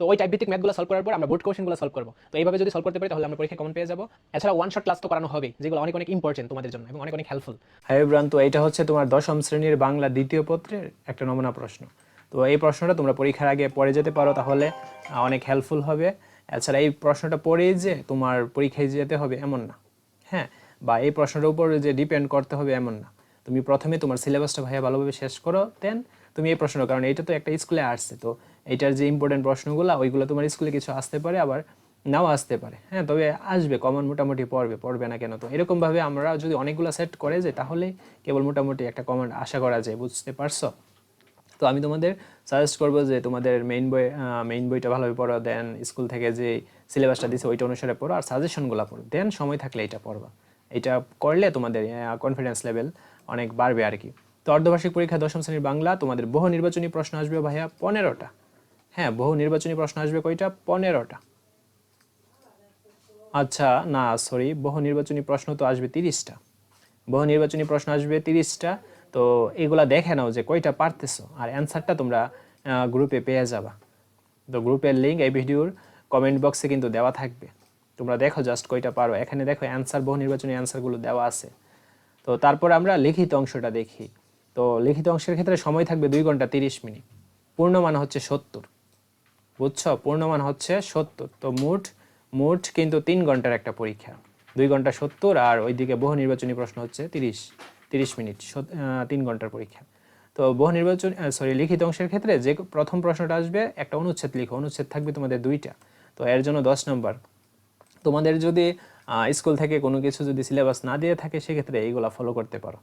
তো ওই টাইপ ভিত্তিক ম্যাথগুলো সলভ করার পর আমরা বোর্ড কোশ্চেনগুলো সলভ করব। তো এইভাবে যদি সলভ করতে পারি, তাহলে আমরা পরীক্ষা কমন পেয়ে যাব। এছাড়া ওয়ান শট ক্লাস তো করানো হবে যেগুলো অনেক অনেক ইম্পর্টেন্ট তোমাদের জন্য এবং অনেক অনেক হেল্পফুল হাই ব্রান তো এটা হচ্ছে তোমার দশম শ্রেণির বাংলা দ্বিতীয় পত্রের একটা নমুনা প্রশ্ন। তো এই প্রশ্নটা তোমরা পরীক্ষার আগে পড়ে যেতে পারো, তাহলে অনেক হেল্পফুল হবে। এছাড়া এই প্রশ্নটা পড়েই যে তোমার পরীক্ষায় যেতে হবে এমন না হ্যাঁ? বা এই প্রশ্নটার উপর যে ডিপেন্ড করতে হবে এমন না। তুমি প্রথমে তোমার সিলেবাসটা ভাইয়া ভালোভাবে শেষ করো দেন তুমি এই প্রশ্নটা, কারণ এটা তো একটা স্কুলে আসছে, তো এইটার যে ইম্পর্টেন্ট প্রশ্নগুলো, ওইগুলো তোমার স্কুলে কিছু আসতে পারে, আবার নাও আসতে পারে। হ্যাঁ তবে আসবে কমন মোটামুটি পড়বে পড়বে না কেন তো? এরকমভাবে আমরা যদি অনেকগুলো সেট করে যাই তাহলে কেবল মোটামুটি একটা কমন আশা করা যায়, বুঝতে পারছ? তো আমি তোমাদের সাজেস্ট করব যে, তোমাদের মেইন বই মেইন বইটা ভালোভাবে পড়ো দেন স্কুল থেকে যে সিলেবাসটা দিছে, ওইটা অনুসারে পড়ো, আর সাজেশনগুলো পড়ো। দেন সময় থাকলে এটা পড়বা। এটা করলে তোমাদের কনফিডেন্স লেভেল অনেক বাড়বে আর কি। তো অর্ধবার্ষিক পরীক্ষা দশম শ্রেণির বাংলা, তোমাদের বহু নির্বাচনী প্রশ্ন আসবে ভাইয়া পনেরোটা। হ্যাঁ বহু নির্বাচনী প্রশ্ন আসবে কয়টা? পনেরোটা। আচ্ছা না সরি বহু নির্বাচনী প্রশ্ন তো আসবে তিরিশটা। বহু নির্বাচনী প্রশ্ন আসবে তিরিশটা, তো এগুলা দেখে নাও যে কয়টা পারতেছো আর অ্যান্সারটা তোমরা গ্রুপে পেয়ে যাবা। তো গ্রুপের লিঙ্ক এই ভিডিওর কমেন্ট বক্সে কিন্তু দেওয়া থাকবে। তোমরা দেখো জাস্ট কয়টা পারো। এখানে দেখো অ্যান্সার বহু নির্বাচনী অ্যান্সারগুলো দেওয়া আছে। তো তারপর আমরা লিখিত অংশটা দেখি। তো লিখিত অংশের ক্ষেত্রে সময় থাকবে দুই ঘণ্টা তিরিশ মিনিট। পূর্ণমান হচ্ছে সত্তর। বুঝছ? পূর্ণমান হচ্ছে সত্তর। তো মোট মোট কিন্তু তিন ঘণ্টার একটা পরীক্ষা। দুই ঘণ্টা সত্তর আর ওইদিকে বহু নির্বাচনী প্রশ্ন হচ্ছে তিরিশ তিরিশ মিনিট তিন ঘণ্টার পরীক্ষা। তো বহু নির্বাচন সরি লিখিত অংশের ক্ষেত্রে যে প্রথম প্রশ্নটা আসবে, একটা অনুচ্ছেদ লিখো, অনুচ্ছেদ থাকবে তোমাদের দুইটা। তো এর জন্য দশ নম্বর। তোমাদের যদি স্কুল থেকে কোনো কিছু যদি সিলেবাস না দিয়ে থাকে, সেক্ষেত্রে এইগুলা ফলো করতে পারো।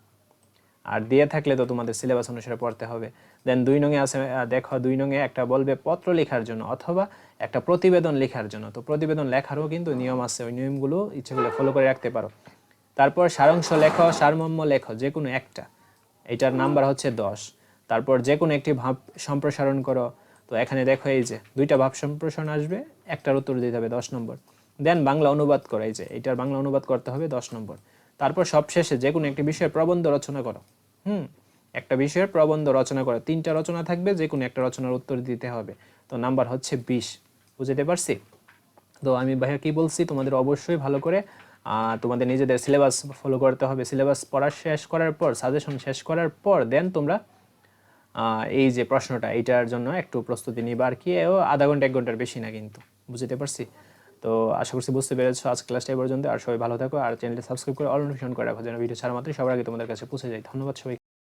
আর দিয়ে থাকলে তো তোমাদের সিলেবাস অনুসারে পড়তে হবে। দেন দুই নঙে আছে দেখো দুই নঙে একটা বলবে পত্র লেখার জন্য অথবা একটা প্রতিবেদন লেখার জন্য। তো প্রতিবেদন লেখারও কিন্তু নিয়ম আছে, ওই নিয়মগুলো ইচ্ছেগুলো ফলো করে রাখতে পারো। তারপর সারাংশ লেখো, সারমর্ম লেখো, যে কোনো একটা। এটার নাম্বার হচ্ছে দশ। তারপর যে কোনো একটি ভাব সম্প্রসারণ করো। তো এখানে দেখো এই যে, দুইটা ভাব সম্প্রসারণ আসবে, একটার উত্তর দিতে হবে দশ নম্বর। দেন বাংলা অনুবাদ করো, এই যে, এটার বাংলা অনুবাদ করতে হবে দশ নম্বর। তারপর সবশেষে যে কোনো একটি বিষয়ের প্রবন্ধ রচনা করো। হুম? একটা বিষয়ের প্রবন্ধ রচনা করো, তিনটা রচনা থাকবে, যে কোনো একটা রচনার উত্তর দিতে হবে। তো নাম্বার হচ্ছে বিশ। বুঝতে পারছি? তো আমি ভাইয়া কি বলছি? তোমাদের অবশ্যই ভালো করে তোমাদের নিজেদের সিলেবাস ফলো করতে হবে। সিলেবাস পড়া শেষ করার পর সাজেশন শেষ করার পর দেন তোমরা এই যে প্রশ্নটা, এইটার জন্য একটু প্রস্তুতি নিবা আর কি আধা ঘণ্টা, এক ঘণ্টার বেশি না কিন্তু। বুঝতে পারছি? তো আশা করছি বুঝতে পেরেছ। আজ ক্লাসটা পর্যন্ত আর সবাই ভালো থাকো। আর চ্যানেলটি সাবস্ক্রাইব করে অল নোটিফিকেশন করে রাখো, যেন ভিডিও ছাড়া মাত্রই সবার আগে তোমাদের কাছে পৌঁছে যায়। ধন্যবাদ সবাই